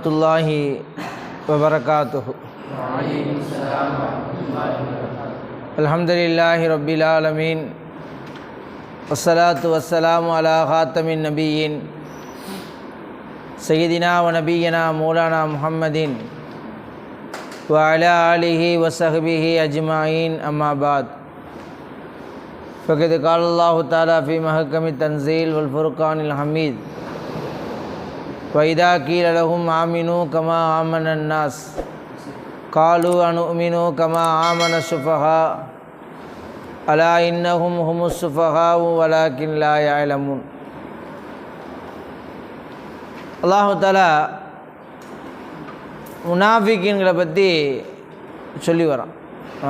ورحمة الله وبركاته. الحمد لله رب العالمين. والصلاة والسلام على خاتم النبيين. سيدنا ونبينا مولانا محمد وعلى آله وصحبه أجمعين. أما بعد. فقد قال الله تعالى في محكم التنزيل والفرقان الحميد. வைதா கீழலகும் ஆமினு கமா ஆமன் அன்னாஸ் காலு அனுமினு கமா ஆமன சுஃபஹா அலா இன்னஹும் ஹுமு சுஃபஹாவும் வலாக்கின் லா யாலமுன் அல்லாஹு தாலா முனாஃபிக்கின்களை பற்றி சொல்லி வரோம்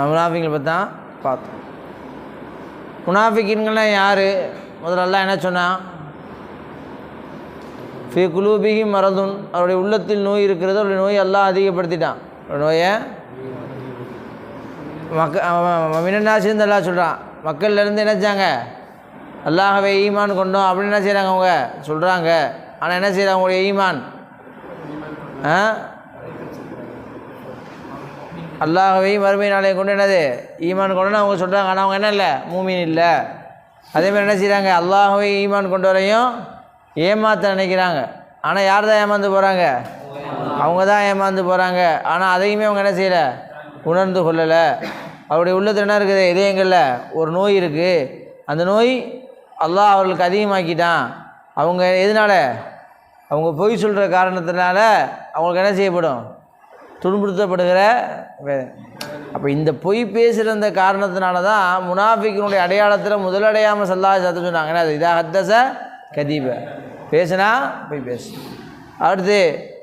முனாஃபிக்களை பற்றி தான் பார்த்தோம். முனாஃபிக்கின்கள்லாம் யார்? முதல்ல என்ன சொன்னால் ஃபி குலூபிகி மரதுன். அவருடைய உள்ளத்தில் நோய் இருக்கிறது அவருடைய நோயை எல்லாம் அதிகப்படுத்திட்டான். நோயை மக்க மினநாசின்னு எல்லாம் சொல்கிறான் மக்கள்லேருந்து நினச்சாங்க அல்லாஹவை ஈமான் கொண்டோம் அப்படின்னு என்ன செய்கிறாங்க அவங்க? சொல்கிறாங்க ஆனால் என்ன செய்கிறாங்க அவங்களுடைய ஈமான்? ஆ? அல்லாஹவை மறுமை நாளையை கொண்டு என்னது? ஈமான் கொண்டு அவங்க சொல்கிறாங்க ஆனால் அவங்க என்ன இல்லை? மூமின் இல்லை. அதேமாதிரி என்ன செய்கிறாங்க அல்லாஹவை ஈமான் கொண்டு வரையும் ஏமாற்ற நினைக்கிறாங்க. ஆனால் யார் தான் ஏமாந்து போகிறாங்க அவங்க தான் ஏமாந்து போகிறாங்க ஆனால் அதையுமே அவங்க என்ன செய்யலை? உணர்ந்து கொள்ளலை. அவருடைய உள்ளத்தில் என்ன இருக்குது? இதயங்களில் ஒரு நோய் இருக்குது அந்த நோய் அல்லாஹ் அவர்களுக்கு அதிகமாக்கிட்டான். அவங்க எதனால்? அவங்க பொய் சொல்கிற காரணத்தினால அவங்களுக்கு என்ன செய்யப்படும்? துன்புறுத்தப்படுகிற அப்போ இந்த பொய் பேசுகிற அந்த காரணத்தினால தான் முனாஃபிக்கினுடைய அடையாளத்தில் முதலடையாமல் சல்லா சத்து சொன்னாங்க. என்ன இதாக இதா ஹத்தச கதீப. பேசுனா? போய் பேசு. அடுத்து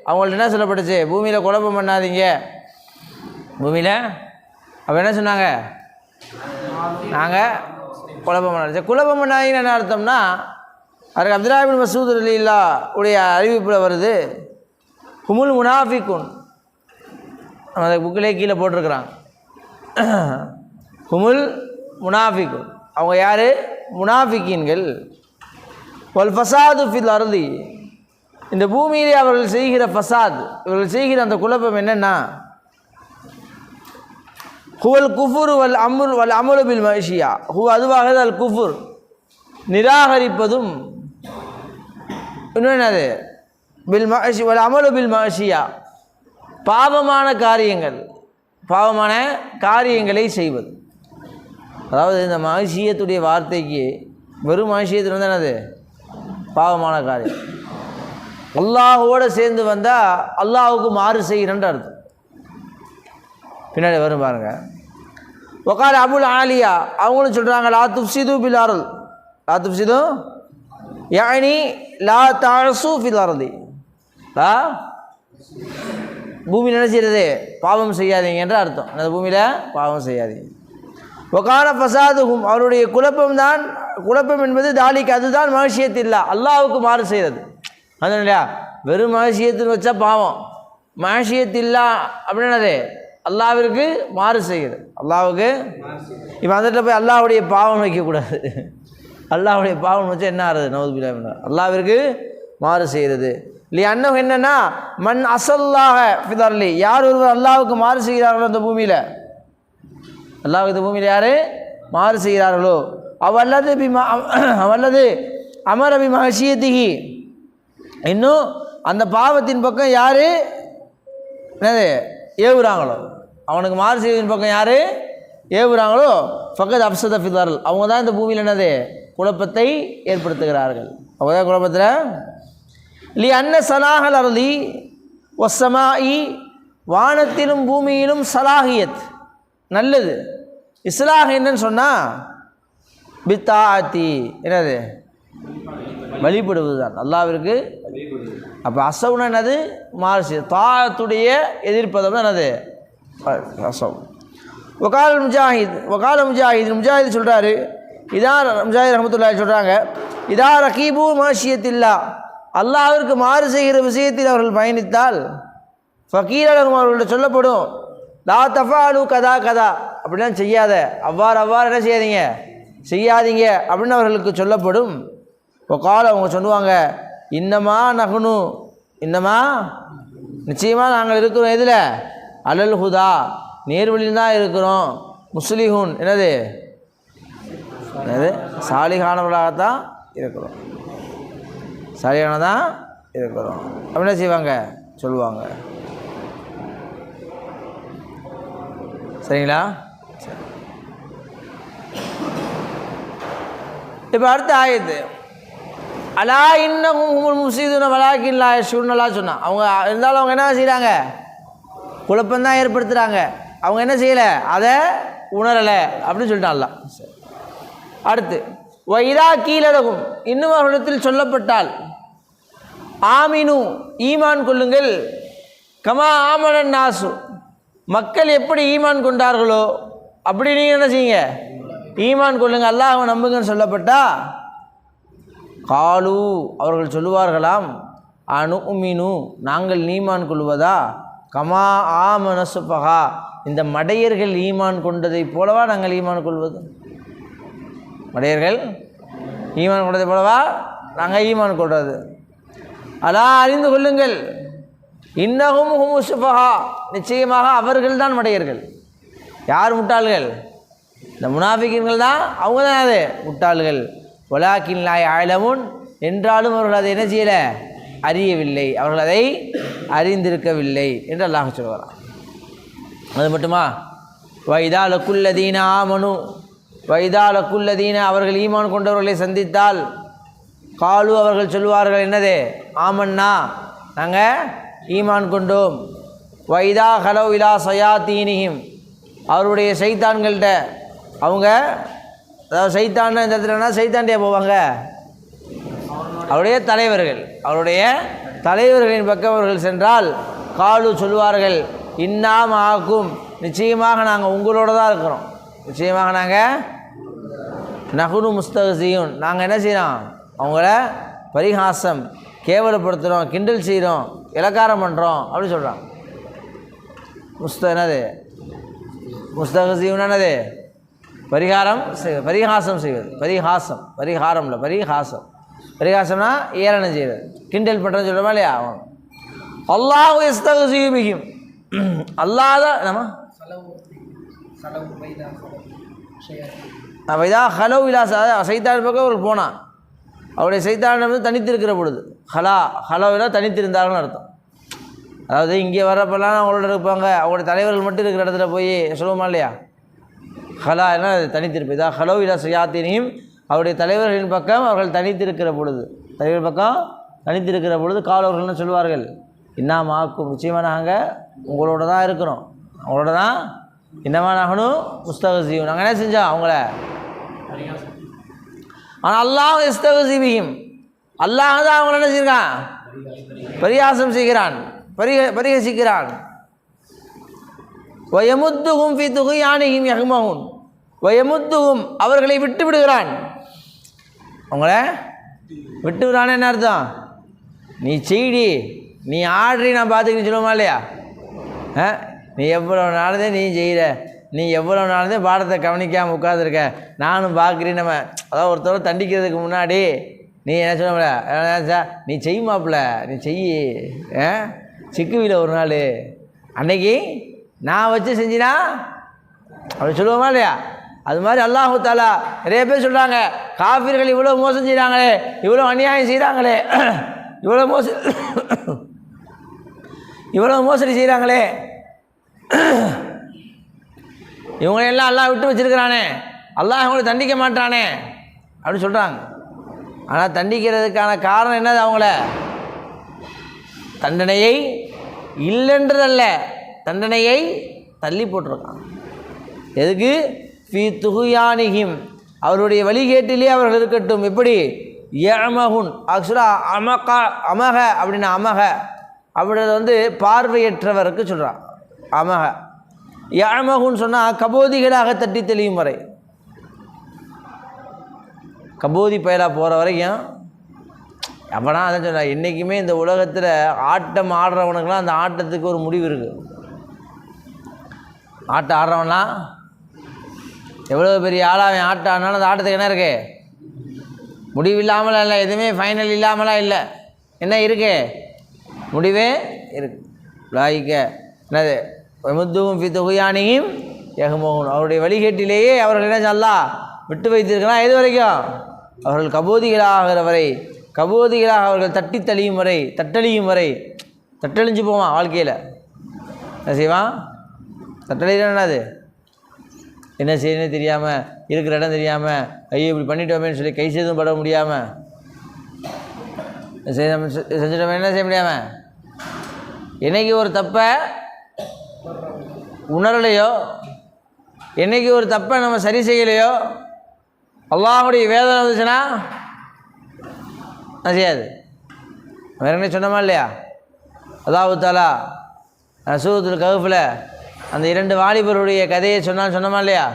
அவங்கள்ட்ட என்ன சொல்லப்பட்டுச்சு? பூமியில் குழப்பம் பண்ணாதீங்க. பூமியில்? அப்போ என்ன சொன்னாங்க? நாங்கள் குழப்பம் பண்ணாச்சு குழப்பம் பண்ணாதீங்கன்னு என்ன அர்த்தம்னா அதுக்கு அப்துல்லாபின் மசூத் அலில்லா உடைய அறிவிப்பில் வருது குமுல் முனாஃபிகுன். நம்ம அந்த புக்கிலே கீழே போட்டிருக்கிறாங்க குமுல் முனாஃபிக்குன் அவங்க யார்? முனாஃபிக்கீன்கள் வல் ஃபசாது ஃபில் அருதி. இந்த பூமியிலே அவர்கள் செய்கிற ஃபசாத் இவர்கள் செய்கிற அந்த குழப்பம் என்னென்னா ஹுவல் குஃபுர் வல் அமுல் வல் அமுல் பில் மகிஷியா. ஹு அதுவாக அல் குஃபுர். நிராகரிப்பதும் இன்னொன்னது என்னது பில் மகிஷி வல் அமலு பில் மகிஷியா. பாவமான காரியங்கள் பாவமான காரியங்களை செய்வது. அதாவது இந்த மகிஷியத்துடைய வார்த்தைக்கு வெறும் மகிஷியத்தில் வந்து என்னது பாவமான காரியம். அல்லாஹோடு சேர்ந்து வந்தால் அல்லாஹுக்கு மாறு செய்கிறன்ற அர்த்தம். பின்னாடி வரும் பாருங்க. ஒக்கால் அபுல் ஆலியா அவங்களும் சொல்கிறாங்க லா துப்சிது பில் அருள் லா துப்சிது யானி லா தாசு ஃபில் அருதி லா பூமி என்ன பாவம் செய்யாதீங்கன்ற அர்த்தம். அந்த பூமியில்? பாவம் செய்யாதீங்க. ஒகான ஃபசாதுகும் அவருடைய குழப்பம்தான் குழப்பம் என்பது தாலிக்கு அதுதான் மகிழ்ச்சியத்தில்லா அல்லாவுக்கு மாறு செய்கிறது அது இல்லையா? வெறும் மகிழ்ச்சியத்துன்னு வச்சா பாவம். மகிழ்ச்சியத்தில்லா அப்படின்னது அல்லாவிற்கு மாறு செய்கிறது. அல்லாவுக்கு இப்போ அந்த போய் அல்லாவுடைய பாவம் வைக்கக்கூடாது. அல்லாவுடைய பாவம் வச்சா என்ன ஆறுது? நவதுபிலா அல்லாவிற்கு மாறு செய்கிறது. இல்லையா அண்ணன் என்னென்னா மண் அசல்லாக ஃபிதர்லி. யார் ஒருவர் அல்லாவுக்கு மாறு செய்கிறார்களோ அந்த பூமியில் அல்லாஹ் இந்த பூமியில் யார்? மாறு செய்கிறார்களோ. அவல்லது பிமா அவல்லது அமரபி மகிஷியத்திகி இன்னும் அந்த பாவத்தின் பக்கம் யார்? என்னது? ஏவுறாங்களோ. அவனுக்கு மாறு செய்வதின் பக்கம் யார்? ஏவுறாங்களோ. ஃபக்கத் அப்சத ஃபிதார்கள் அவங்க தான் இந்த பூமியில் என்னது? குழப்பத்தை ஏற்படுத்துகிறார்கள். அவங்க தான் குழப்பத்தில்? லி அன்ன சலாஹல் அருளி ஒசமாயி வானத்திலும் பூமியிலும் சலாகியத் நல்லது. இஸ்லாஹ் என்னன்னு சொன்னால் பித்தாத்தி என்னது? வழிபடுவது தான் அல்லாவிற்கு அப்போ அசவுனா என்னது? மார்சி. தாத்துடைய எதிர்ப்பதம் தான் என்னது அசவ். ஒகால் முஜாஹித் ஒகால முஜாஹித் முஜாஹித் சொல்கிறாரு இதான் முஜாஹித் ரஹமத்துல்லா சொல்கிறாங்க இதா ரகீபு மாஷியத்தில்லா. அல்லாவிற்கு மாறு செய்கிற விஷயத்தில் அவர்கள் பயணித்தால் ஃபக்கீரகம் அவர்கள்ட்ட சொல்லப்படும் லா தஃபாலு கதா கதா. அப்படிலாம் செய்யாத. அவ்வாறு அவ்வாறு என்ன செய்யாதீங்க? செய்யாதீங்க. அப்படின்னு அவர்களுக்கு சொல்லப்படும். இப்போ கால அவங்க சொல்லுவாங்க இன்னமா நகுனு. இன்னமா? நிச்சயமாக நாங்கள் இருக்கிறோம். எதில்? அலல் ஹுதா. நேர்வழியில் தான் இருக்கிறோம். முஸ்லிஹூன். என்னது? என்னது? சாலிகானவர்களாகத்தான் இருக்கிறோம். சாலிகான தான் இருக்கிறோம். அப்படி என்ன செய்வாங்க? சொல்லுவாங்க. சரிங்களா? சரி இப்போ அடுத்த ஆயத்து. அலா இன்னும் உங்கள் முசீதுன வலாக்கில்லா ஷூர்னலாம் சொன்னான் அவங்க இருந்தாலும் அவங்க என்ன செய்கிறாங்க குழப்பந்தான் ஏற்படுத்துகிறாங்க அவங்க என்ன செய்யலை? அதை உணரலை அப்படின்னு சொல்லிட்டான்லாம் அடுத்து வைதா கீழடகும் இன்னும் அவரிடத்தில் சொல்லப்பட்டால் ஆமினு ஈமான் கொள்ளுங்கள். கமா ஆமனன் நாசு. மக்கள் எப்படி ஈமான் கொண்டார்களோ அப்படி நீங்கள் என்ன செய்யுங்க? ஈமான் கொள்ளுங்க. அல்லாஹ்வை நம்புங்கன்னு சொல்லப்பட்டா காலு அவர்கள் சொல்லுவார்களாம் அனு உமினு நாங்கள் ஈமான் கொள்வதா? கமா ஆ மனசுபகா இந்த மடையர்கள் ஈமான் கொண்டதைப் போலவா நாங்கள் ஈமான் கொள்வது? மடையர்கள் ஈமான் கொண்டதை போலவா நாங்கள் ஈமான் கொள்வது? அலா அறிந்து கொள்ளுங்கள். இன்னகும் ஹுமுசுஃபஹா நிச்சயமாக அவர்கள் தான் மடையர்கள் யார் முட்டாள்கள்? இந்த முனாஃபிக்கின்கள் தான் அவங்க தான் அது முட்டாள்கள். ஒலாக்கின் நாய் ஆழமுன் என்றாலும் அவர்கள் அதை என்ன செய்யலை? அறியவில்லை. அவர்கள் அதை அறிந்திருக்கவில்லை என்று அல்லாஹ் சொல்கிறான் அது மட்டுமா? வைதாலக்குல்லதீன ஆமனு. வைதாலக்குல்லதீன அவர்கள் ஈமான் கொண்டவர்களை சந்தித்தால் காலு அவர்கள் சொல்வார்கள் என்னது? ஆமன்னா. நாங்கள் ஈமான் கொண்டோம். வைதா ஹலோ இலா சயாத்தீனிஹிம். அவருடைய சைத்தான்கள்கிட்ட அவங்க அதாவது சைத்தான் இந்த இடத்துலனா சைத்தாண்டியா போவாங்க. அவருடைய தலைவர்கள் அவருடைய தலைவர்களின் பக்கம் அவர்கள் சென்றால் காலு சொல்வார்கள் இன்னாம் ஆக்கும் நிச்சயமாக நாங்கள் உங்களோட தான் இருக்கிறோம். நிச்சயமாக நாங்கள் நகுனு முஸ்தகசியும் நாங்கள் என்ன செய்கிறோம் அவங்கள பரிகாசம் கேவலப்படுத்துகிறோம் கிண்டல் செய்கிறோம் இலக்காரம் பண்ணுறோம் அப்படி சொல்கிறான் முஸ்த என்னது? முஸ்தகசியும் என்னது? பரிகாரம் செய் பரிகாசம் செய்வது. பரிகாசம் பரிகாரம் இல்லை பரிகாசம். பரிகாசம்னா ஏளனம் செய்வது. கிண்டல் பண்ணுறேன்னு சொல்கிறோமா இல்லையா? அவன் அல்லாஹ் எஸ்தகசியும் அல்லாத நம்ம வைதா ஹலோ அதாவது சைத்தான் பக்கம் அவர் போனான். அவருடைய சைத்தான் வந்து தனித்திருக்கிற பொழுது. ஹலா ஹலோவினா தனித்திருந்தார்கள்னு அர்த்தம். அதாவது இங்கே வர்றப்பெல்லாம் அவங்களோட இருப்பாங்க. அவங்களுடைய தலைவர்கள் மட்டும் இருக்கிற இடத்துல போய் சொல்லுவோமா இல்லையா? ஹலா என்ன தனித்திருப்பு இதா ஹலோ விலா சயாத்தினையும் அவருடைய தலைவர்களின் பக்கம் அவர்கள் தனித்திருக்கிற பொழுது. தலைவர் பக்கம் தனித்திருக்கிற பொழுது காலவர்கள்னு சொல்லுவார்கள் இன்னாம் ஆக்கும் நிச்சயமாக நாங்கள் உங்களோட தான் இருக்கிறோம். அவங்களோட தான் இன்னமா நாகணும் ஜீவன் நாங்கள் என்ன செஞ்சோம் அவங்கள? ஆனால் அல்லாஹ் இஸ்தவசிபியும் அல்லாஹ் தான் அவங்களை என்ன செய்கிறான்? பரியாசம் செய்கிறான். பரிக பரிகசிக்கிறான். வயமுத்துகும் ஃபி துகுயானிஹிம் யஹ்மஹுன். வயமுத்துகும் அவர்களை விட்டு விடுகிறான். அவங்கள விட்டு விடுறான்னு என்ன அர்த்தம்? நீ செய்டி நீ ஆடுறி நான் பார்த்துக்கிட்டு சொல்லுவோமா இல்லையா? ஆ? நீ எவ்வளோ நாளதே நீ செய்கிற நீ எவ்வளோ நாளதே பாடத்தை கவனிக்காமல் உட்காந்துருக்க நானும் பார்க்குறேன் நம்ம. அதாவது ஒருத்தரை தண்டிக்கிறதுக்கு முன்னாடி நீ என்ன சொல்ல நீ செய் மாப்பிள்ள நீ செய். ஆ ஒரு நாள். அன்னைக்கு நான் வச்சு செஞ்சினா? அப்படி சொல்லுவோமா இல்லையா? அது மாதிரி அல்லாஹு தாலா நிறைய பேர் சொல்கிறாங்க காஃபிர்கள் இவ்வளோ மோசம் செய்கிறாங்களே இவ்வளோ அநியாயம் செய்கிறாங்களே இவ்வளோ மோச இவ்வளோ மோசடி செய்கிறாங்களே இவங்களையெல்லாம் அல்லாஹ் விட்டு வச்சிருக்கிறானே. அல்லாஹ் இவங்களை தண்டிக்க மாட்டானே. அப்படின்னு சொல்கிறாங்க ஆனால் தண்டிக்கிறதுக்கான காரணம் என்னது அவங்கள? தண்டனையை இல்லைன்றதல்ல தண்டனையை தள்ளி போட்டிருக்காங்க. எதுக்கு? ஃபி துகுயானிகிம் அவருடைய வழிகேட்டிலே அவர்கள் இருக்கட்டும். எப்படி? ஏமகுன் ஆக்சுவலாக அமகா அமக அப்படின்னா அமக. அப்படின்றது வந்து பார்வையற்றவருக்கு சொல்கிறான் அமக. யமகுன்னு சொன்னால் கபோதிகளாக தட்டி தெளியும் வரை. கபோதி பயலாக போகிற வரைக்கும் அப்போனா அதான் சொன்னேன் என்றைக்குமே இந்த உலகத்தில் ஆட்டம் ஆடுறவனுக்கெல்லாம் அந்த ஆட்டத்துக்கு ஒரு முடிவு இருக்குது ஆட்டம் ஆடுறவனா எவ்வளோ பெரிய ஆளாக அவன் ஆட்டம் ஆடினாலும் அந்த ஆட்டத்துக்கு என்ன இருக்கு? முடிவு இல்லாமலாம் இல்லை எதுவுமே ஃபைனல் இல்லாமலாம் இல்லை. என்ன இருக்கு? முடிவே இருக்கு. உலாய்க்க என்னது? முத்துவும் ஃபி ஏகமோகன் அவருடைய வழிகேட்டிலேயே அவர்கள் என்ன சொல்லா? விட்டு வைத்திருக்கலாம் எது வரைக்கும்? அவர்கள் கபோதிகளாகிற வரை கபோதிகளாக அவர்கள் தட்டி தழியும் வரை தட்டழியும் வரை தட்டழிஞ்சு போவான் வாழ்க்கையில்? என்ன செய்வான்? தட்டழிதான் என்னது? என்ன செய்யணும்னு தெரியாமல் இருக்கிற இடம் தெரியாமல் ஐயோ இப்படி பண்ணிட்டோமேன்னு சொல்லி கை செய்தும் பட முடியாமல் செஞ்சிட்டோமே என்ன செய்ய முடியாமல் என்னைக்கு ஒரு தப்பை உணரலையோ? என்னைக்கு ஒரு தப்பை நம்ம சரி செய்யலையோ? அல்லாஹுடைய வேதனை வந்துச்சுன்னா அது செய்யாது. வேற என்ன சொன்னோமா இல்லையா? அதாவது தாலா சூரத்துல் கவுஃபில் அந்த இரண்டு வாலிபருடைய கதையை சொன்னான்னு சொன்னோமா இல்லையா?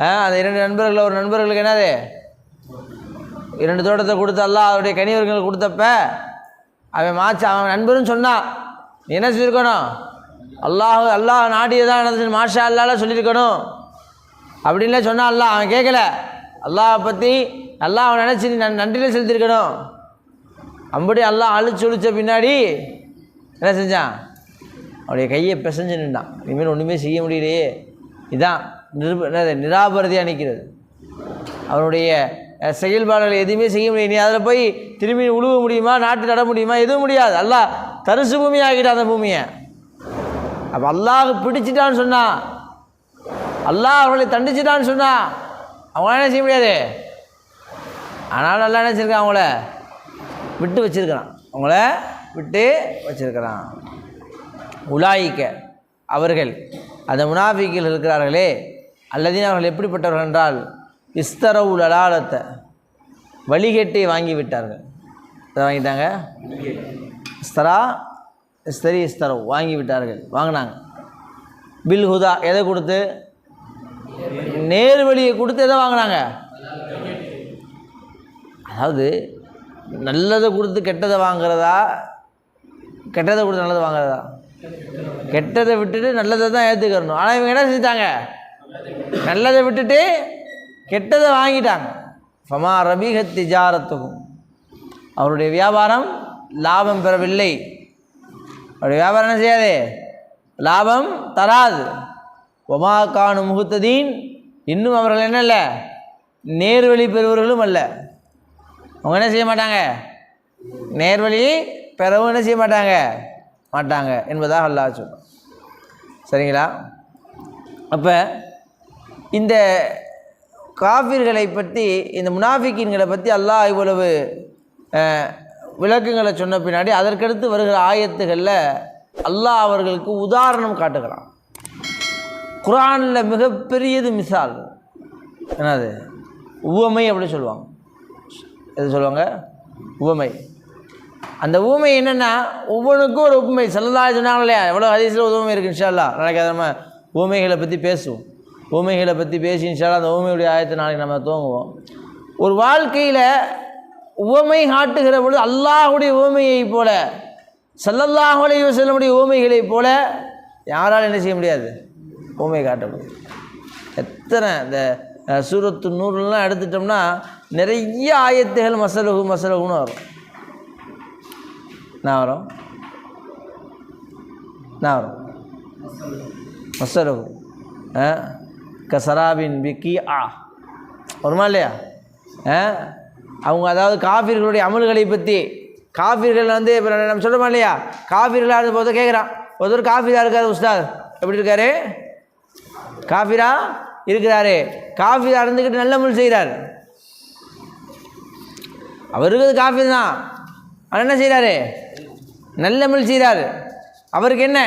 ஆ, அந்த இரண்டு நண்பர்கள் ஒரு நண்பர்களுக்கு என்னது? இரண்டு தோட்டத்தை கொடுத்து அல்லாஹ் அவருடைய கனிவர்கள் கொடுத்தப்ப அவன் மாச்சு அவன் நண்பரும் சொன்னான். நீ என்ன செஞ்சுருக்கணும்? அல்லாஹ் அல்லாஹ் நாடியதான் நடந்துச்சு மாஷா அல்லால சொல்லியிருக்கணும். அப்படின்லாம் சொன்னான் அல்லாஹ் அவன் கேட்கல அல்லாஹை பற்றி அல்லாஹ் அவன் நினச்சி நீ நன் நன்றியில் செலுத்திருக்கணும் அப்படி எல்லாம் அழிச்சு ஒழிச்ச பின்னாடி என்ன செஞ்சான்? அவனுடைய கையை பிசைஞ்சு நின்றான். இனிமேல் ஒன்றுமே செய்ய முடியலையே. இதான் நிருப நிராபரதியாக நிற்கிறது அவனுடைய செயல்பாடுகள் எதுவுமே செய்ய முடியாது நீ அதில் போய் திரும்பி உழுவ முடியுமா? நாட்டு நட முடியுமா? எதுவும் முடியாது. அல்லாஹ் தரிசு பூமி ஆகிட்டான் அந்த பூமியை. அப்போ அல்லாஹ் பிடிச்சிட்டான்னு சொன்னான் அல்லாஹ் அவர்களை தண்டிச்சிட்டான்னு சொன்னான் அவங்களால என்ன செய்ய முடியாது? ஆனாலும் நல்லா என்ன அவங்கள விட்டு வச்சிருக்கிறான். அவங்கள விட்டு வச்சுருக்கிறான். உலாயிக்க அவர்கள் அந்த முனாஃபிக்கில் இருக்கிறார்களே அல்லதின் அவர்கள் எப்படிப்பட்டவர்கள் என்றால் இஸ்தர அலாலத்தை வழிகேட்டை வாங்கி விட்டார்கள். அதை வாங்கிட்டாங்க? இஸ்தரா இஸ்தரி இஸ்தரவு வாங்கி விட்டார்கள் வாங்கினாங்க. பில் ஹுதா எதை கொடுத்து? நேர் வழியை கொடுத்து எதை வாங்கினாங்க? அதாவது நல்லதை கொடுத்து கெட்டதை வாங்குறதா? கெட்டதை கொடுத்து நல்லதை வாங்குறதா? கெட்டதை விட்டுட்டு நல்லதை தான் ஏற்றுக்கணும் ஆனால் இவங்க என்ன செஞ்சிட்டாங்க? நல்லதை விட்டுட்டு கெட்டதை வாங்கிட்டாங்க. ஃபமா ரபிகத் திஜாரத்துக்கும் அவருடைய வியாபாரம் லாபம் பெறவில்லை. அப்படி வியாபாரம் என்ன செய்யாது? லாபம் தராது. ஒமா கானு முகுத்ததீன். இன்னும் அவர்கள் என்ன இல்லை நேர்வழி பெறுவர்களும் அல்ல. அவங்க என்ன செய்ய மாட்டாங்க? நேர்வழி பெறவும் என்ன செய்ய மாட்டாங்க? மாட்டாங்க என்பதாக அல்லாஹ் சொல்லும் சரிங்களா? அப்போ இந்த காஃபிர்களை பற்றி இந்த முனாஃபிக்கின்களை பற்றி அல்லாஹ் இவ்வளவு விளக்கங்களை சொன்ன பின்னாடி அதற்கடுத்து வருகிற ஆயத்துகளில் அல்லாஹ் அவர்களுக்கு உதாரணம் காட்டுகிறான். குரானில் மிகப்பெரியது மிசால். என்னது? உவமை அப்படி சொல்லுவாங்க. எது சொல்லுவாங்க? உவமை. அந்த ஊமை என்னென்னா ஒவ்வொன்றுக்கும் ஒரு உண்மை செல்லதா சொன்னாங்க இல்லையா எவ்வளோ அதிசயில் உவமை இருக்குது இன்ஷால்லா நாளைக்கு அதை நம்ம ஊமைகளை பற்றி பேசுவோம். ஊமைகளை பற்றி பேசி இன்ஷால்லா அந்த ஊமையுடைய ஆயத்தை நாளைக்கு நம்ம தூங்குவோம் ஒரு வாழ்க்கையில் உவமை காட்டுகிற பொழுது அல்லாஹுடைய உவமையைப் போல சல்லல்லாஹு செல்லமுடைய உவமைகளைப் போல யாரால் என்ன செய்ய முடியாது? உவமை காட்ட முடியாது. எத்தனை இந்த சூரத்து நூறுலாம் எடுத்துட்டோம்னா நிறைய ஆயத்துகள் மசலகு மசலகுன்னு வரும். நான் வரும்? நான் வரும்? மசலகு ஆ கசராபின் பிக்கி ஆ. வருமா இல்லையா? ஆ அவங்க அதாவது காஃபிர்களுடைய அமல்களை பற்றி காஃபிர்கள் வந்து இப்போ நம்ம சொல்கிறோமா இல்லையா? காஃபிர்களாக இருந்த போது கேட்குறான் ஒருத்தர் காஃபிராக இருக்காரு உஸ்தாத். எப்படி இருக்காரு? காஃபிரா இருக்கிறாரு. காஃபிரா இருந்துக்கிட்டு நல்ல முள் செய்கிறார் அவருக்கு அது காஃபி தான் அவர் என்ன செய்கிறாரு நல்ல முள் செய்கிறார் அவருக்கு என்ன?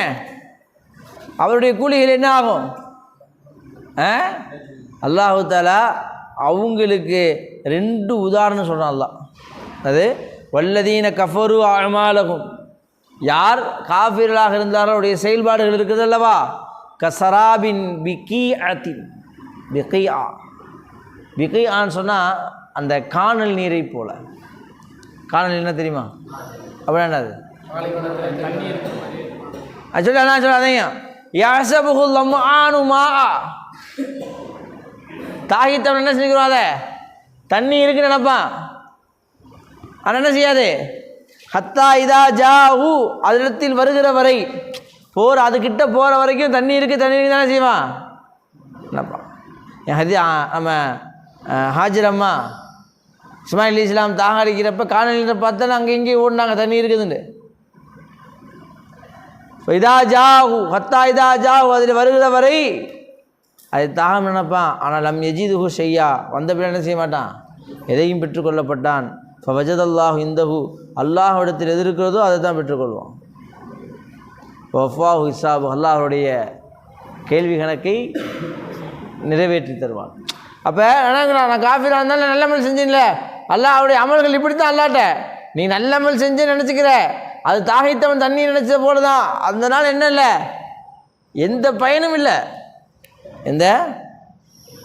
அவருடைய கூலிகள் என்ன ஆகும்? ஆ? அல்லாஹு தாலா அவங்களுக்கு ரெண்டு உதாரணம் சொல்கிறான் அல்லாஹ். அது வல்லதீன கஃபரு அமாலகும் யார் காஃபிர்களாக இருந்தாலும் அவருடைய செயல்பாடுகள் இருக்குது அல்லவா? கசராபின் பிகி அத்தின் பிகி ஆ பிகி ஆன்னு சொன்னால் அந்த காணல் நீரை போல. காணல் என்ன தெரியுமா? அப்படி என்னது? அது சொல்லி என்ன சொல்லாதீங்க யாசபுகுல் லம்ஆனு மாஆ. தாகித்தவன் என்ன செஞ்சுக்கிறோம் அதை? தண்ணி இருக்குன்னு நினைப்பான் ஆனால் என்ன செய்யாது? ஹத்தா இதா ஜா ஊ அதிடத்தில் வருகிற வரை போகிற அதுக்கிட்ட போகிற வரைக்கும் தண்ணி இருக்குது தண்ணி இருக்கு தானே செய்வான் என்னப்பா என் ஹதி நம்ம அஹ், அம்மா இஸ்மாயில் இஸ்லாம் தாக அடிக்கிறப்ப காணொலியில் பார்த்தா அங்கே இங்கேயும் ஓடினாங்க தண்ணி இருக்குதுன்னு. இதா ஜாஹு ஹத்தா இதா ஜாஹு அதில் வருகிற வரை அது தாகம் நினைப்பான் ஆனால் நம் எஜிதுஹு செய்யா வந்த பிள்ளை என்ன செய்ய மாட்டான்? எதையும் பெற்றுக்கொள்ளப்பட்டான். இப்போ வஜதல்லாஹு இந்தஹு அல்லாஹ்விடத்தில் எது இருக்கிறதோ அதை தான் பெற்றுக்கொள்வான். வஃபாஹு இசாபு அல்லாஹுடைய கேள்வி கணக்கை நிறைவேற்றி தருவான். அப்போ நினைக்கிறான் நான் காஃபிராக இருந்தாலும் நல்ல அமல் செஞ்சேன்ல. அல்லாஹ் அவருடைய அமல்கள் இப்படி தான் அல்லாட்ட. நீ நல்ல அமல் செஞ்சு நினச்சிக்கிற. அது தாகித்தவன் தண்ணி நினச்ச போல தான் அந்த நாள் என்ன இல்லை? எந்த பயனும் இல்லை. எந்த?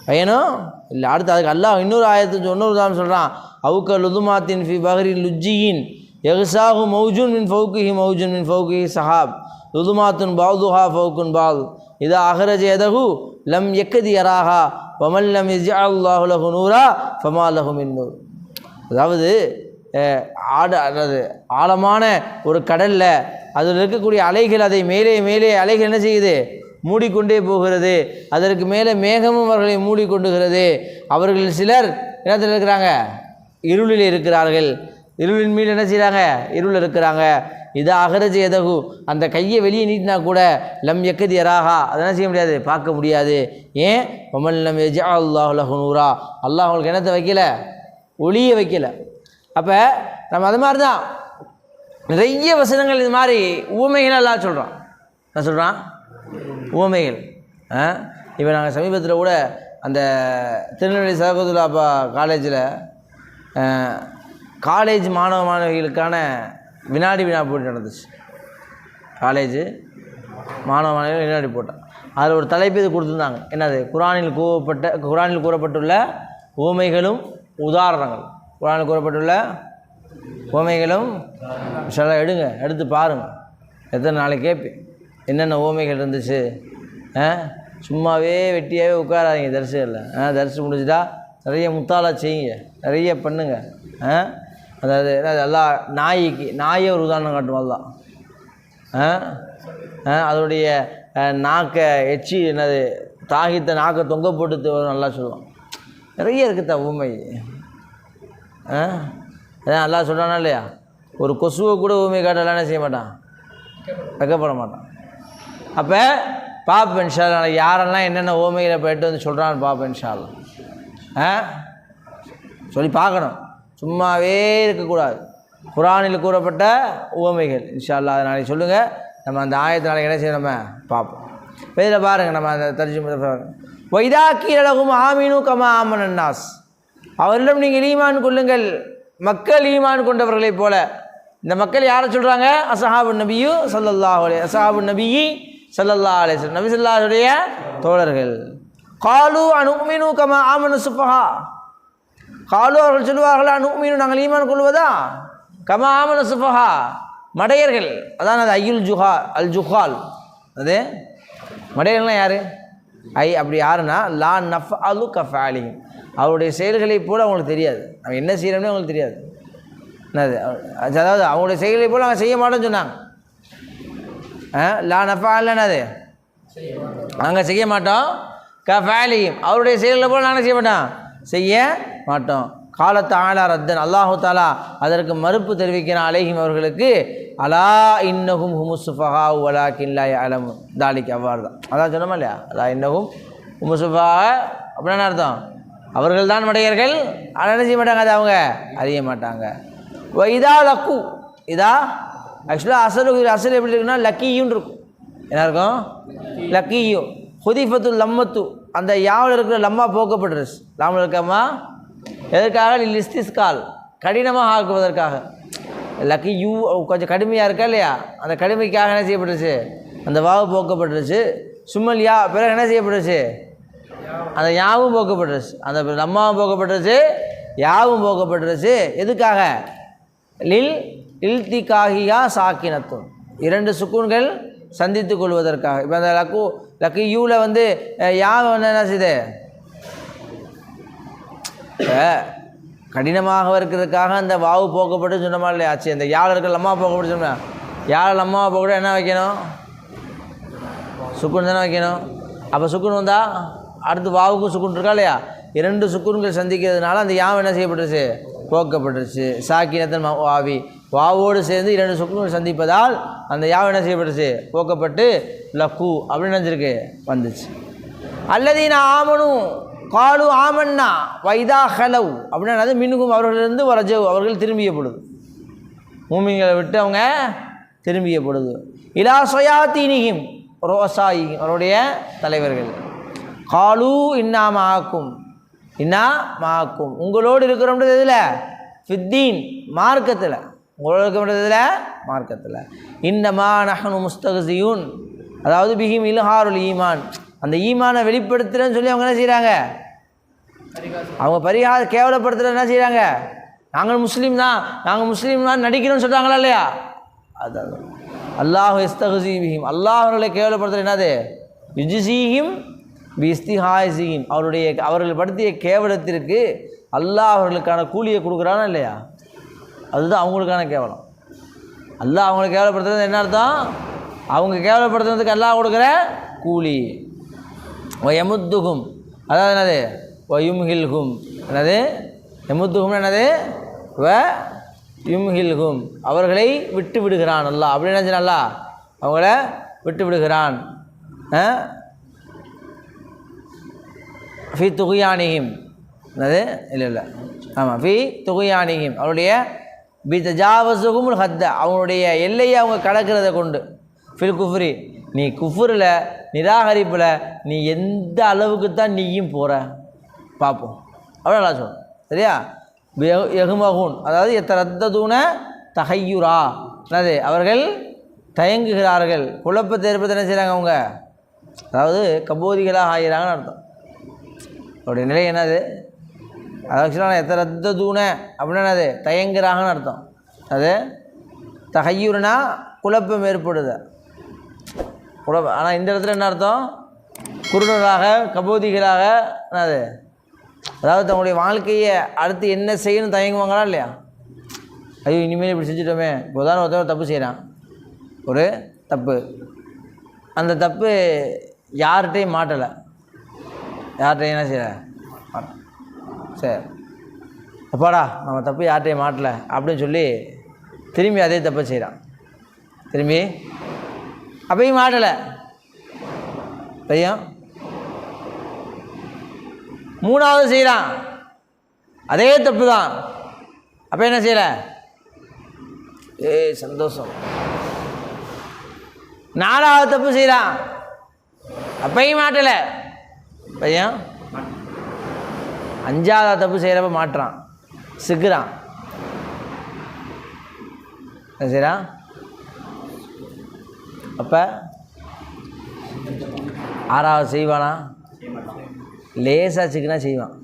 பையனும் இல்லை அடுத்து அதுக்கு அல்லாஹ் இன்னொரு ஆயிரத்து இன்னொரு தான் சொல்கிறான் அவுக்க லுதுமாத்தின் ஃபி பஹரி லுஜ்ஜியின் எஹ்சாஹு மௌஜூன் மின் ஃபவுக்குஹி மௌஜூன் மின் ஃபவுக்குஹி சஹாப். லுதுமாத்துன் பாதுஹா ஃபவுக்குன் பால் இதா அஹரஜ எதகு லம் எக்கதி யராஹா. வமல் லம் இஜ்அல்லாஹு நூரா ஃபமா லஹு மின் நூர். அதாவது ஆடு அதாவது ஆழமான ஒரு கடலில் அதில் இருக்கக்கூடிய அலைகள் அதை மேலே மேலே அலைகள் என்ன செய்யுது? மூடிக்கொண்டே போகிறது. அதற்கு மேலே மேகமும் அவர்களை மூடிக்கொண்டுகிறது. அவர்கள் சிலர் என்னத்தில் இருக்கிறாங்க இருளில் இருக்கிறார்கள். இருளின் மீது என்ன செய்கிறாங்க? இருள் இருக்கிறாங்க. இது அகரஜ் எதகு. அந்த கையை வெளியே நீட்டினா கூட லம் எக்கதி அதை அதெல்லாம் செய்ய முடியாது? பார்க்க முடியாது. ஏன்? ஒமல் லம் எஜா அல்லாஹ் நூரா. அல்லாஹ் அவங்களுக்கு என்னத்தை வைக்கல? ஒளிய வைக்கல. அப்போ நம்ம அது மாதிரி தான் நிறைய வசனங்கள் இது மாதிரி ஊமைகள் எல்லாம் சொல்கிறோம் என்ன சொல்கிறான் ஊமைகள் இப்போ நாங்கள் சமீபத்தில் கூட அந்த திருநெல்வேலி சகோதராப்பா காலேஜில் காலேஜ் மாணவ மாணவிகளுக்கான வினாடி வினா போட்டி நடந்துச்சு. காலேஜு மாணவ மாணவிகள் வினாடி போட்டோம் அதில் ஒரு தலைப்பு இது கொடுத்துருந்தாங்க. என்னது? குரானில் கூறப்பட்ட குரானில் கூறப்பட்டுள்ள ஊமைகளும் உதாரணங்கள். குரானில் கூறப்பட்டுள்ள உவமைகளும் சில எடுங்க எடுத்து பாருங்கள் எத்தனை நாளைக்கு கேட்பேன். என்னென்ன ஓமைகள் இருந்துச்சு? ஆ? சும்மாவே வெட்டியாகவே உட்காராதீங்க தரிசனில் ஆ தரிசனம் முடிஞ்சுட்டா நிறைய முத்தாலாக செய்யுங்க. நிறைய பண்ணுங்க. ஆ? அதாவது எல்லா நாய்க்கு நாயை ஒரு உதாரணம் காட்டும் ஆ? ஆ, அதோடைய நாக்கை எச்சி என்னது தாகித்த நாக்கை தொங்க போட்டு நல்லா சொல்லுவான் நிறைய இருக்குதா ஊமை ஆ? அதான் நல்லா சொல்கிறானா இல்லையா? ஒரு கொசுவை கூட ஊமை காட்டலாம் என்ன செய்ய மாட்டான்? வெக்கப்பட மாட்டான். அப்போ பாப்பேன் இன்ஷா யாரெல்லாம் என்னென்ன ஓமைகளை போயிட்டு வந்து சொல்கிறான்னு பார்ப்பேன் இன்ஷால் ஆ? சொல்லி பார்க்கணும். சும்மாவே இருக்கக்கூடாது. குரானில் கூறப்பட்ட உவமைகள் இன்ஷால்லா அதை நாளைக்கு சொல்லுங்கள் நம்ம அந்த ஆயத்தை நாளைக்கு என்ன செய்யணும் நம்ம பார்ப்போம். இதில் பாருங்கள் நம்ம அந்த தர்ஜுமா வைதாக்கீரலகும் ஆமீனு கமா ஆமன் நாஸ் அவரிடம் நீங்கள் ஈமான் கொள்ளுங்கள். மக்கள் ஈமான் கொண்டவர்களைப் போல. இந்த மக்கள் யாரை சொல்கிறாங்க அசஹாபு நபியு சல்லல்லாஹு அலைஹி அசஹாபு நபியி சல்லல்லா அலைஹி வஸல்லம். நபி தோழர்கள். காலு அனுமினு கம ஆமனு சுஃபஹா. காலு அவர்கள் சொல்லுவார்கள் அனுமீனு நாங்கள் ஈமான் கொள்வதா? கம ஆமனு சுஃபஹா. மடையர்கள் அதான் அது ஐயுல் ஜுஹா அல் ஜுஹால். அது மடையர்கள்லாம் யார்? ஐ அப்படி யாருன்னா லா நஃப் அலு கஃப் அவருடைய செயல்களை போல அவங்களுக்கு தெரியாது. அவன் என்ன செய்கிறோம்னு அவங்களுக்கு தெரியாது. என்னது? அதாவது அவங்களுடைய செயல்களை போல் அவங்க செய்ய மாட்டோம்னு சொன்னாங்க. லா நஃபா என்னது? நாங்கள் செய்ய மாட்டோம். க அவருடைய செயல்களை போல் நாங்கள் செய்ய மாட்டோம். செய்ய மாட்டோம். காலத்து ஆளா ரத்தன். அல்லாஹு தாலா அதற்கு மறுப்பு தெரிவிக்கிறான் அலேஹிம் அவர்களுக்கு. அலா இன்னகும் ஹுமுசுஃபஹா உலா கில்லா அலம் தாலிக்கு அவ்வாறு தான் அதான் சொன்னோமா இல்லையா? அலா இன்னகும் ஹுமுசுஃபா அப்படின்னு அர்த்தம்? அவர்கள் தான் மடையர்கள் ஆனால் செய்ய மாட்டாங்க அது அவங்க? அறிய மாட்டாங்க. இதா லக்கு. இதா ஆக்சுவலாக அசலு அசல் எப்படி இருக்குன்னா லக்கியும் இருக்கும். என்ன இருக்கும்? லக்கியும் ஹுதிஃபத்து லம்மத்து அந்த யாவில் இருக்கிற லம்மா போக்கப்பட்டுருச்சு. லாமில் இருக்கம்மா எதற்காக? லிஸ்திஸ்கால் கடினமாக ஆக்குவதற்காக. லக்கி யூ கொஞ்சம் கடுமையாக இருக்கா இல்லையா? அந்த கடுமைக்காக என்ன செய்யப்பட்டுருச்சு? அந்த வாவு போக்கப்பட்டுருச்சு. சும்மல் யா பிறகு என்ன செய்யப்பட்டுருச்சு? அந்த யாவும் போக்கப்பட்டுருச்சு. அந்த லம்மாவும் போக்கப்பட்டுருச்சு. யாவும் போக்கப்பட்டுருச்சு. எதுக்காக? லில் இல்திகாகியா சாக்கினத்தும் இரண்டு சுக்கூன்கள் சந்தித்து கொள்வதற்காக. இப்போ அந்த லக்கு லக்கு யூவில் வந்து யாவை வந்து என்ன செய்யுது கடினமாக இருக்கிறதுக்காக அந்த வாவு போக்கப்பட்டு சொன்னமா இல்லையா? ஆச்சு அந்த யாழ் இருக்கிற லம்மா போக்கப்பட்டு சொன்னா யாழ் அம்மாவை போக்கப்பட்டு என்ன வைக்கணும்? சுக்குன் தானே வைக்கணும். அப்போ சுக்குன் வந்தால் அடுத்து வாவுக்கும் சுக்குன் இருக்கா இல்லையா? இரண்டு சுக்குன்கள் சந்திக்கிறதுனால அந்த யாவை என்ன செய்யப்பட்டுருச்சு? போக்கப்பட்டுருச்சு. சாக்கினத்தன் வாவி வாவோடு சேர்ந்து இரண்டு சுக்குன்கள் சந்திப்பதால் அந்த யாவ் என்ன செய்யப்பட்டுச்சு? போக்கப்பட்டு லக்கு அப்படின்னு நினச்சிருக்கு வந்துச்சு. அல்லதீன ஆமனும் காலு ஆமன்னா வைதா ஹலவ் அப்படின்னா என்னது? மின்னுக்கும் அவர்களிலிருந்து வரஜவ் அவர்கள் திரும்பிய பொழுது மூமிங்களை விட்டு அவங்க திரும்பிய பொழுது இலா சொயாத்தீனிகிம் ரோசாயி அவருடைய தலைவர்கள். காலு இன்னா மாக்கும் இன்னா மாக்கும் உங்களோடு இருக்கிறோன்றது எதில்? ஃபித்தீன் மார்க்கத்தில். உங்களுக்கு இருக்கிறோம்ன்றது எதில் மார்க்கத்தில். இன்னமா நஹனு முஸ்தகசியூன் அதாவது பிஹிம் இல்ஹாருல் ஈமான். அந்த ஈமானை வெளிப்படுத்துகிறேன்னு சொல்லி அவங்க என்ன செய்கிறாங்க அவங்க பரிகார கேவலப்படுத்துகிற என்ன செய்கிறாங்க நாங்கள் முஸ்லீம் தான். நாங்கள் முஸ்லீம் தான் நடிக்கிறோம்னு சொல்கிறாங்களா இல்லையா? அதான். அல்லாஹ் இஸ்தகுசீபிஹிம் அல்லாஹ் அவர்களை கேவலப்படுத்துகிற என்னது? யுஜிசீஹிம் பிஸ்திஹாய்சிஹிம் அவருடைய அவர்கள் படுத்திய கேவலத்திற்கு அல்லாஹ் அவர்களுக்கான கூலியை கொடுக்குறானா இல்லையா? அதுதான் அவங்களுக்கான கேவலம். அல்லாஹ் அவங்களை கேவலப்படுத்துறது என்ன அர்த்தம்? அவங்க கேவலப்படுத்துறதுக்கு அல்லாஹ் கொடுக்குற? கூலி. எமுத்துகும் அதாவது என்னது? வயும்ஹில்ஹும் என்னது? எமுத்துகும் என்னது? வ யும்ஹில்ஹும் அவர்களை விட்டு விடுகிறான் அல்லா அப்படி என்ன அல்லா அவங்கள விட்டு விடுகிறான். ஃபி துகுயானிகிம் என்னது? இல்லை இல்லை. ஆமாம் ஃபி துகுயானிகிம் அவருடைய பிதஜாவசுகுமுல் ஹத்த. அவனுடைய எல்லையை அவங்க கடக்கிறத கொண்டு. ஃபில் குஃப்ரி நீ குஃபுரில் நிராகரிப்பில் நீ எந்த அளவுக்கு தான் நீயும் போகிற பார்ப்போம் அவ்வளோ நல்லா சொல்லணும் சரியா? எகு- எகுமகூன் அதாவது எத்தரத்தூன தகையுரா. என்னது? அவர்கள் தயங்குகிறார்கள். குழப்பத்தை ஏற்படுத்த என்ன செய்கிறாங்க அவங்க? அதாவது கபோதிகளாக ஆகிறாங்கன்னு அர்த்தம். அவருடைய நிலை என்னது? அது ஆக்சுவலாக எத்த ரத்த தூண அப்படின்னா என்னது தயங்குறாங்கன்னு அர்த்தம். அது தகையூர்னா குழப்பம் ஏற்படுது. குழப்பம் ஆனால் இந்த இடத்துல என்ன அர்த்தம்? குருடராக கபோதிகளாக என்னது? அதாவது தங்களுடைய வாழ்க்கையை அடுத்து என்ன செய்யணும் தயங்குவாங்களா இல்லையா? ஐயோ இனிமேல் இப்படி செஞ்சுட்டோமே. இப்போ உதாரணம் ஒருத்தர் தப்பு செய்கிறான் ஒரு தப்பு. அந்த தப்பு யார்கிட்டையும் மாட்டலை. யார்கிட்டையும் என்ன செய்யலை? சரி. அப்பாடா நம்ம தப்பு யார்கிட்டையும் மாட்டல அப்படின்னு சொல்லி திரும்பி அதே தப்பை செய்கிறான் திரும்பி அப்பயும் மாட்டலை. பையன் மூணாவது செய்கிறான் அதே தப்பு தான் அப்போ என்ன செய்யலை? ஏய் சந்தோஷம். நாலாவது தப்பு செய்கிறான் அப்பையும் மாட்டலை. பையன் அஞ்சாவது தப்பு செய்கிறப்ப மாட்டுறான். சிக்குறான். சரியா செய்கிறான் அப்போ ஆறாவது செய்வானா? லேசாக சிக்குனா செய்வான்.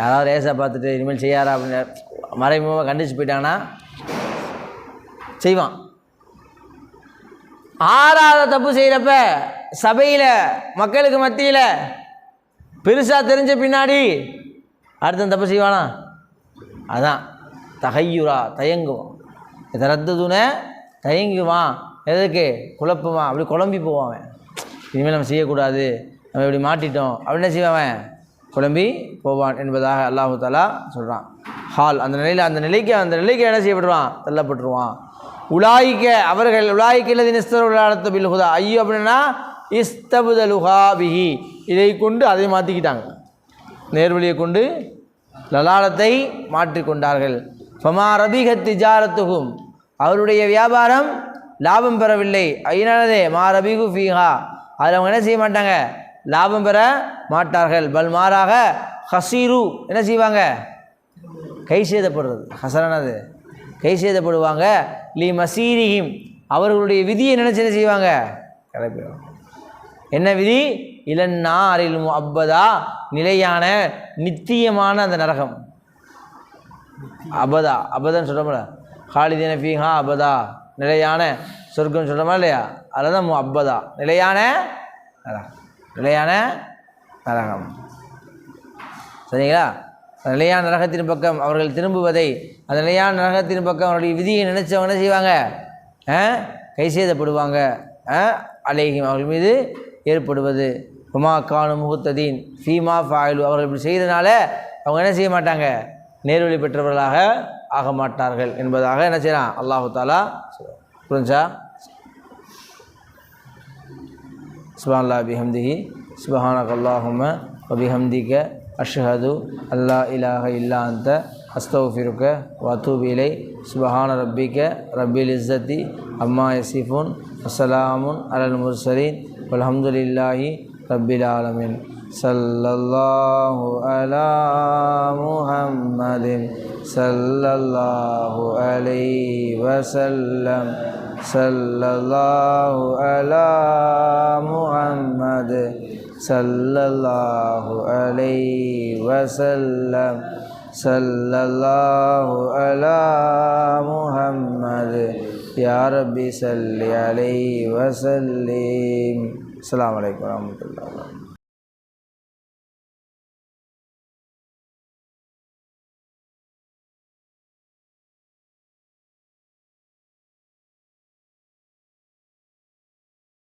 யாராவது லேசாக பார்த்துட்டு இனிமேல் செய்யாரா அப்படின்னு மறைமுகமாக கண்டிச்சு போயிட்டாங்கன்னா செய்வான். ஆறாவது தப்பு செய்கிறப்ப சபையில் மக்களுக்கு மத்தியில் பெருசாக தெரிஞ்ச பின்னாடி அடுத்த தப்பு செய்வானா? அதான். தகையுரா தயங்குவான். இதை ரத்ததுன தயங்குவான். எதுக்கு குழப்பமா அப்படி குழம்பி போவான் அவன். இனிமேல் நம்ம செய்யக்கூடாது. நம்ம இப்படி மாட்டிட்டோம். அப்படின்னு என்ன செய்வான் அவன்? குழம்பி போவான் என்பதாக அல்லாஹு தாலா சொல்கிறான் ஹால். அந்த நிலையில் அந்த நிலைக்கு அந்த நிலைக்கு என்ன செய்யப்படுவான்? தள்ளப்பட்டுருவான். உலாய்க்க அவர்கள் உலாய்க்க இல்லது நிஸ்தர் உலாடத்த பில்ஹுதா ஐயோ அப்படின்னா இஸ்தபுதலுஹா பிஹி. இதை கொண்டு அதை மாற்றிக்கிட்டாங்க நேர்வழியை கொண்டு லலாலத்தை மாற்றிக்கொண்டார்கள் ஃபமா ரபிக திஜாரத்துகும் அவருடைய வியாபாரம் லாபம் பெறவில்லை. ஐநாதே மா ரபிகு ஃபீஹா. அதில் அவங்க என்ன செய்ய மாட்டாங்க? லாபம் பெற மாட்டார்கள். பல் மாறாக ஹசீரு என்ன செய்வாங்க? கை சேதப்படுறது. ஹசரானது. கை சேதப்படுவாங்க. லி மசீரிஹிம். அவர்களுடைய விதியை நினைச்சு என்ன செய்வாங்க? கிளப்பிடுவாங்க என்ன விதி? இளநாரில் அப்பதா நிலையான நித்தியமான அந்த நரகம். அபதா அபதான்னு சொல்கிறோம்ல ஹாலிதீன ஃபீஹா அபதா. நிலையான சொர்க்கம் சொல்கிறோமா இல்லையா? அதான் அப்பதா நிலையான நரகம். நிலையான நரகம். சரிங்களா? அந்த நிலையான நரகத்தின் பக்கம் அவர்கள் திரும்புவதை அந்த நிலையான நரகத்தின் பக்கம் அவருடைய விதியை நினைச்சவங்க என்ன செய்வாங்க? ஆ? கை செய்தப்படுவாங்க ஆ? அவர்கள் மீது ஏற்படுவது. உமா கானு முகுத்ததீன் ஃபீமா ஃபாயிலு அவர்கள் இப்படி செய்கிறதுனால அவங்க என்ன செய்ய மாட்டாங்க? நேர்வழி பெற்றவர்களாக ஆக மாட்டார்கள் என்பதாக என்ன செய்யலாம் அல்லாஹு தாலா புரிஞ்சா சுபான்லா பிஹம்திஹி சுபஹானக் அல்லாஹும அபிஹம்திக அஷ்ஹது அல்லா இலாஹ இல்லா அந்த. அஸ்தௌஃபிருக்க வத்தூபிலை சுபஹான ரப்பிக்க ரப்பில் இஸ்ஸத்தி. அம்மா யசிஃபுன். அஸ்ஸலாமுன் அலல் முர்சலீன். வல்ஹம்துலில்லாஹி ரப்பில் ஆலமின். சல்லல்லாஹு அலா முஹம்மதின். சல்லல்லாஹு அலைஹி வஸல்லம். சல்லல்லாஹு அலா முஹம்மது. சல்லல்லாஹு அலைஹி வஸல்லம். சல்லல்லாஹு அலா முஹம்மது. யா ரப்பி சல்லி அலைஹி வஸல்லிம். அலாம் வலைக்கம் வரஹ்மத்துல்லாஹி